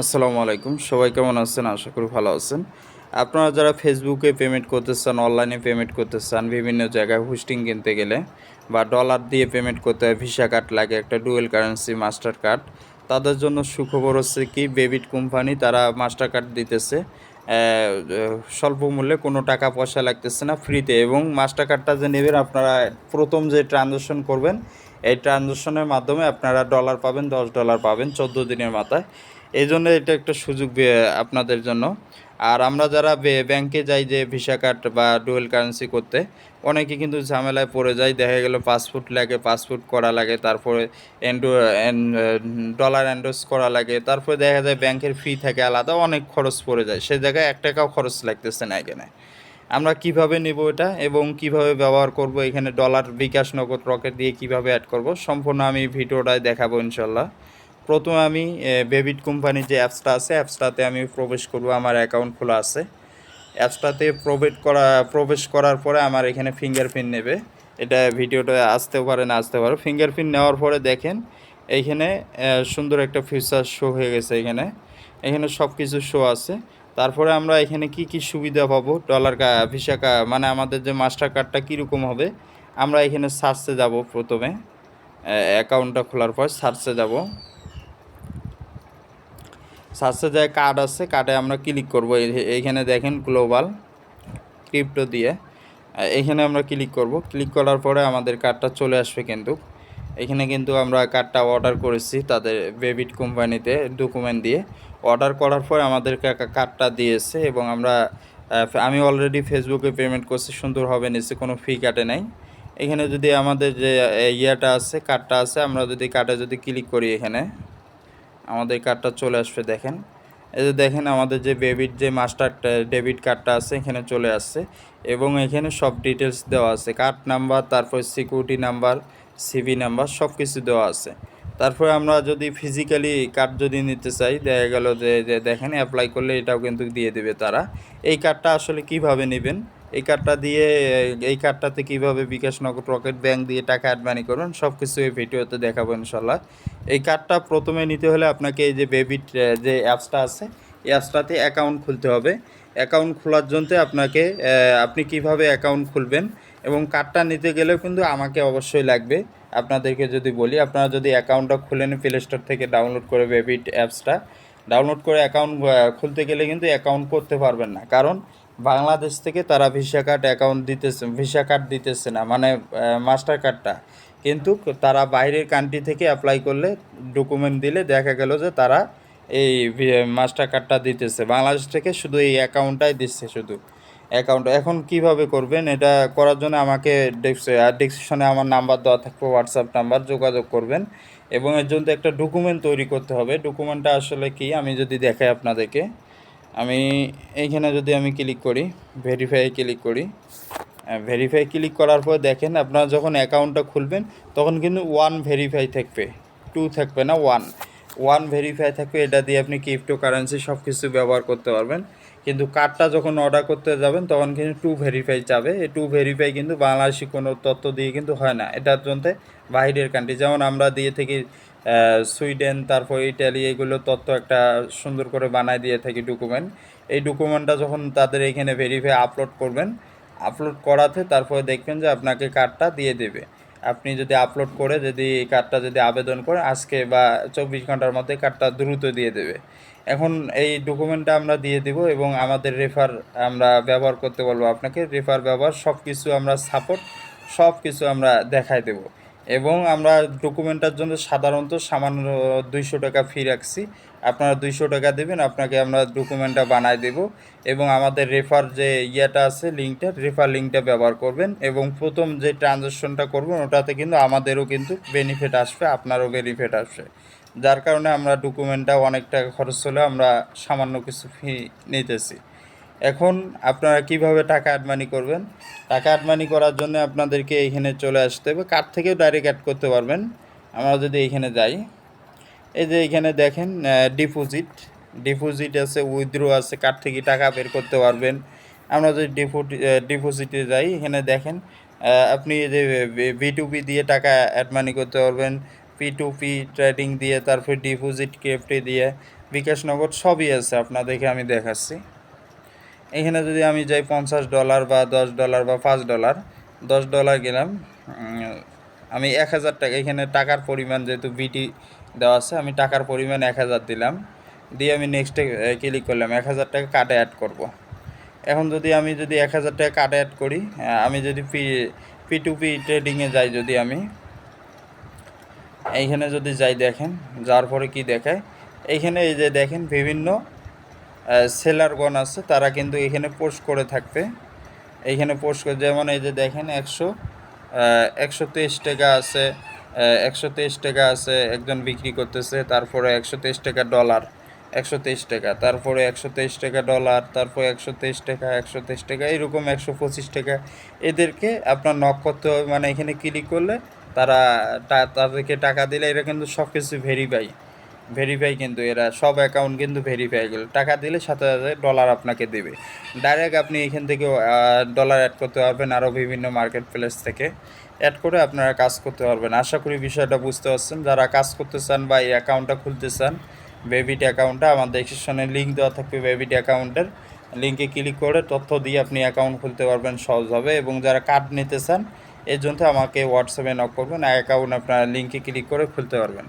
আসসালামু আলাইকুম। সবাই কেমন আছেন? আশা করি ভালো আছেন। আপনারা যারা ফেসবুকে পেমেন্ট করতে চান অনলাইনে পেমেন্ট করতে চান, বিভিন্ন জায়গায় হোস্টিং কিনতে গেলে বা ডলার দিয়ে পেমেন্ট করতে হয় ভিসা কার্ড লাগে, একটা ডুয়েল কারেন্সি মাস্টার কার্ড তাদের জন্য সুখবর হচ্ছে কি বেবিট কোম্পানি তারা মাস্টার কার্ড দিতেছে। স্বল্প মূল্যে কোনো টাকা পয়সা লাগতেছে না ফ্রিতে এবং মাস্টার কার্ডটা যে নেবেন, আপনারা প্রথম যে ট্রানজ্যাকশন করবেন, এই ট্রানজ্যাকশনের মাধ্যমে আপনারা ডলার পাবেন, দশ ডলার পাবেন, চোদ্দ দিনের মাথায়। এই জন্য এটা একটা সুযোগ আপনাদের জন্য। আর আমরা যারা ব্যাংকে যাই যে ভিসা কার্ড বা ডুয়েল কারেন্সি করতে, অনেকে কিন্তু ঝামেলায় পড়ে যায়। দেখা গেল পাসপোর্ট লাগে পাসপোর্ট করা লাগে, তারপরে এন্ডো ডলার এন্ডোস করা লাগে, তারপরে দেখা যায় ব্যাংকের ফি থাকে আলাদা, অনেক খরচ পড়ে যায়। সে জায়গায় এক টাকাও খরচ লাগতেছে না এখানে। আমরা কীভাবে নেব এটা এবং কীভাবে ব্যবহার করব, এখানে ডলার বিকাশ নগদ রকেট দিয়ে কীভাবে অ্যাড করব, সম্পূর্ণ আমি ভিডিওটায় দেখাবো ইনশাল্লাহ। প্রথমে আমি বেবিট কোম্পানির যে অ্যাপসটা আছে অ্যাপসটাতে আমি প্রবেশ করব, আমার অ্যাকাউন্ট খোলা আছে। অ্যাপসটাতে প্রবেশ করা, প্রবেশ করার পরে আমার এখানে ফিঙ্গারপ্রিন্ট নেবে। এটা ভিডিওটা আসতেও পারে, না আসতে পারে। ফিঙ্গারপ্রিন্ট নেওয়ার পরে দেখেন এইখানে সুন্দর একটা ফিচার শো হয়ে গেছে এখানে। এখানে সব কিছু শো আছে। তারপরে আমরা এখানে কি কি সুবিধা পাবো? ডলার কা ভিসা কা- মানে আমাদের যে মাস্টার কার্ডটা কীরকম হবে? আমরা এখানে সার্চে যাব প্রথমে। অ্যাকাউন্টটা খোলার পর সার্চে যাব। সার্চে যায় কার্ড আছে কার্ডে আমরা ক্লিক করব। এইখানে দেখেন গ্লোবাল ক্রিপ্টো দিয়ে। এখানে আমরা ক্লিক করব। ক্লিক করার পরে আমাদের কার্ডটা চলে আসবে কিন্তু। এখানে কিন্তু আমরা কার্ডটা অর্ডার করেছি তাদের বেবিট কোম্পানিতে ডকুমেন্ট দিয়ে। অর্ডার করার পরে আমাদের কার্ডটা দিয়েছে এবং আমরা আমি অলরেডি ফেসবুকে পেমেন্ট করছি, সুন্দর হবে নিচ্ছে কোনো ফি কাটে নাই। এখানে যদি আমাদের যে ইয়েটা আছে কার্ডটা আছে, আমরা যদি কার্ডে যদি ক্লিক করি এখানে। আমাদের কার্ডটা চলে আসবে, দেখেন। এই যে দেখেন আমাদের যে ডেবিট যে মাস্টার ডেবিট কার্ডটা আছে, এখানে চলে আসছে। এবং এখানে সব ডিটেলস দেওয়া আছে। কার্ড নাম্বার তারপর সিকিউরিটি নাম্বার সিভি নাম্বার সব কিছু দেওয়া আছে। তারপরে আমরা যদি ফিজিক্যালি কার্ড যদি নিতে চাই, দেখা গেল যে দেখেন অ্যাপ্লাই করলে এটাও কিন্তু দিয়ে দেবে তারা। এই কার্ডটা আসলে কীভাবে নেবেন? এই কার্ডটা দিয়ে, এই কার্ডটাতে কীভাবে বিকাশ নগদ রকেট ব্যাংক দিয়ে টাকা অ্যাড মানি করবেন সব কিছু এই ভিডিওতে দেখাবো ইনশাল্লাহ এই কার্ডটা প্রথমে নিতে হলে আপনাকে এই যে বেবিট যে অ্যাপসটা আছে, এই অ্যাপসটাতে অ্যাকাউন্ট খুলতে হবে। অ্যাকাউন্ট খোলার জন্য আপনাকে আপনি কীভাবে অ্যাকাউন্ট খুলবেন এবং কার্ডটা নিতে গেলেও কিন্তু আমাকে অবশ্যই লাগবে। আপনাদেরকে যদি বলি, আপনারা যদি অ্যাকাউন্টটা খুলে নিন প্লে স্টোর থেকে ডাউনলোড করে বেবিট অ্যাপসটা ডাউনলোড করে অ্যাকাউন্ট খুলতে গেলে কিন্তু অ্যাকাউন্ট করতে পারবেন না। কারণ বাংলাদেশ থেকে তারা ভিসা কার্ড অ্যাকাউন্ট দিতেছে ভিসা কার্ড দিতেছে না মানে মাস্টার কার্ডটা কিন্তু তারা বাইরের কান্ট্রি থেকে অ্যাপ্লাই করলে ডকুমেন্ট দিলে দেখা গেল যে তারা এই মাস্টার কার্ডটা দিতেছে। বাংলাদেশ থেকে শুধু এই অ্যাকাউন্টটাই দিচ্ছে শুধু। অ্যাকাউন্ট এখন কীভাবে করবেন? এটা করার জন্য আমাকে ডিসক্রিপশনে আমার নাম্বার দেওয়া থাকবে হোয়াটসঅ্যাপ নাম্বার যোগাযোগ করবেন। এবং এর জন্য একটা ডকুমেন্ট তৈরি করতে হবে। ডকুমেন্টটা আসলে কি? আমি যদি দেখাই আপনাদেরকে। আমি এইখানে যদি আমি ক্লিক করি ভেরিফাই ক্লিক করি ভেরিফাই ক্লিক করার পর দেখেন আপনারা যখন অ্যাকাউন্টটা খুলবেন, তখন কিন্তু ওয়ান ভেরিফাই থাকবে টু থাকবে না ওয়ান ওয়ান ভেরিফাই থাকবে, এটা দিয়ে আপনি ক্রিপ্টো কারেন্সি সব কিছু ব্যবহার করতে পারবেন। কিন্তু কার্ডটা যখন অর্ডার করতে যাবেন, তখন কিন্তু টু ভেরিফাই যাবে। এই টু ভেরিফাই কিন্তু বাংলাদেশি কোনো তথ্য দিয়ে কিন্তু হয় না। এটার জন্য বাইরের কান্ট্রি যেমন আমরা দিয়ে থাকি সুইডেন, তারপর ইটালি, এগুলো তথ্য একটা সুন্দর করে বানায় দিয়ে থাকি ডকুমেন্ট এই ডকুমেন্টটা যখন তাদের এখানে ভেরিফাই আপলোড করবেন আপলোড করাতে তারপরে দেখবেন যে আপনাকে কার্ডটা দিয়ে দেবে। আপনি যদি আপলোড করে যদি এই কার্ডটা যদি আবেদন করে, আজকে বা চব্বিশ ঘণ্টার মধ্যে কার্ডটা দ্রুত দিয়ে দেবে। এখন এই ডকুমেন্টটা আমরা দিয়ে দিব এবং আমাদের রেফার আমরা ব্যবহার করতে বলব আপনাকে। রেফার ব্যবহার সব কিছু আমরা সাপোর্ট সব কিছু আমরা দেখাই দেব। এবং আমরা ডকুমেন্টটার জন্য সাধারণত সামান্য দুইশো টাকা ফি রাখছি। আপনারা দুইশো টাকা দেবেন, আপনাকে আমরা ডকুমেন্টটা বানায় দেব এবং আমাদের রেফার যে ইয়েটা আছে লিঙ্কটা রেফার লিঙ্কটা ব্যবহার করবেন এবং প্রথম যে ট্রানজ্যাকশনটা করবেন, ওটাতে কিন্তু আমাদেরও কিন্তু বেনিফিট আসবে, আপনারও বেনিফিট আসবে। যার কারণে আমরা ডকুমেন্টটা অনেক টাকা খরচ হলে আমরা সামান্য কিছু ফি নিতেছি। এখন আপনারা কীভাবে টাকা অ্যাড মানি করবেন? টাকা অ্যাড মানি করার জন্য আপনাদেরকে এইখানে চলে আসতে হবে। কার্ড থেকেও ডাইরেক্ট অ্যাড করতে পারবেন। আমরা যদি এইখানে যাই, এই যে এখানে দেখেন ডিপোজিট ডিপোজিট আছে উইথড্রো আছে কার্ড থেকে টাকা বের করতে পারবেন। আমরা যদি ডিপোজিটে যাই, এখানে দেখেন আপনি যে বি দিয়ে টাকা অ্যাডমানি করতে পারবেন। পি টু পি ট্রেডিং দিয়ে, তারপর ডিপোজিট কেএফটি দিয়ে, বিকাশ নগদ সবই আছে আপনাদেরকে আমি দেখাচ্ছি। এখানে যদি আমি যাই পঞ্চাশ ডলার বা দশ ডলার বা পাঁচ ডলার দশ ডলার গেলাম আমি এক হাজার টাকা, এখানে টাকার পরিমাণ যেহেতু বিটি দেওয়া আছে, আমি টাকার পরিমাণ এক হাজার দিলাম দিয়ে আমি নেক্সটে ক্লিক করলাম, এক হাজার টাকা কার্ডে অ্যাড করব। এখন যদি আমি যদি এক হাজার টাকা কার্ডে অ্যাড করি আমি যদি পি পি টু পি ট্রেডিংয়ে যাই যদি আমি, এইখানে যদি যাই দেখেন, যার পরে কি দেখায়, এইখানে এই যে দেখেন, বিভিন্ন সেলারগণ আছে, তারা কিন্তু এখানে পোস্ট করে থাকবে। এইখানে পোস্ট করে, যেমন এই যে দেখেন, একশো একশো তেইশ টাকা আছে একশো তেইশ টাকা আছে, একজন বিক্রি করতেছে, তারপরে একশো তেইশ টাকা ডলার, একশো তেইশ টাকা, তারপরে একশো তেইশ টাকা ডলার, তারপরে একশো তেইশ টাকা, একশো তেইশ টাকা এরকম একশো পঁচিশ টাকা। এদেরকে আপনার নক করতে হবে মানে এখানে ক্লিক করলে তারা তাদেরকে টাকা দিলে এরা কিন্তু সব কিছু ভেরিফাই ভেরিফাই কিন্তু এরা, সব অ্যাকাউন্ট কিন্তু ভেরিফাই গেল। টাকা দিলে সাথে সাথে ডলার আপনাকে দেবে। ডাইরেক্ট আপনি এখান থেকে ডলার অ্যাড করতে পারবেন আরও বিভিন্ন মার্কেট প্লেস থেকে। অ্যাড করে আপনারা কাজ করতে পারবেন। আশা করি বিষয়টা বুঝতে পারছেন। যারা কাজ করতে চান বা এই অ্যাকাউন্টটা খুলতে চান বেবিট অ্যাকাউন্টটা আমার ডেসক্রিপশনে লিঙ্ক দেওয়া থাকবে বেবিট অ্যাকাউন্টের লিঙ্কে ক্লিক করে তথ্য দিয়ে আপনি অ্যাকাউন্ট খুলতে পারবেন সহজভাবে এবং যারা কার্ড নিতে চান, এর জন্য আমাকে হোয়াটসঅ্যাপে নক করবেন। অ্যাকাউন্ট আপনার লিঙ্কে ক্লিক করে খুলতে পারবেন।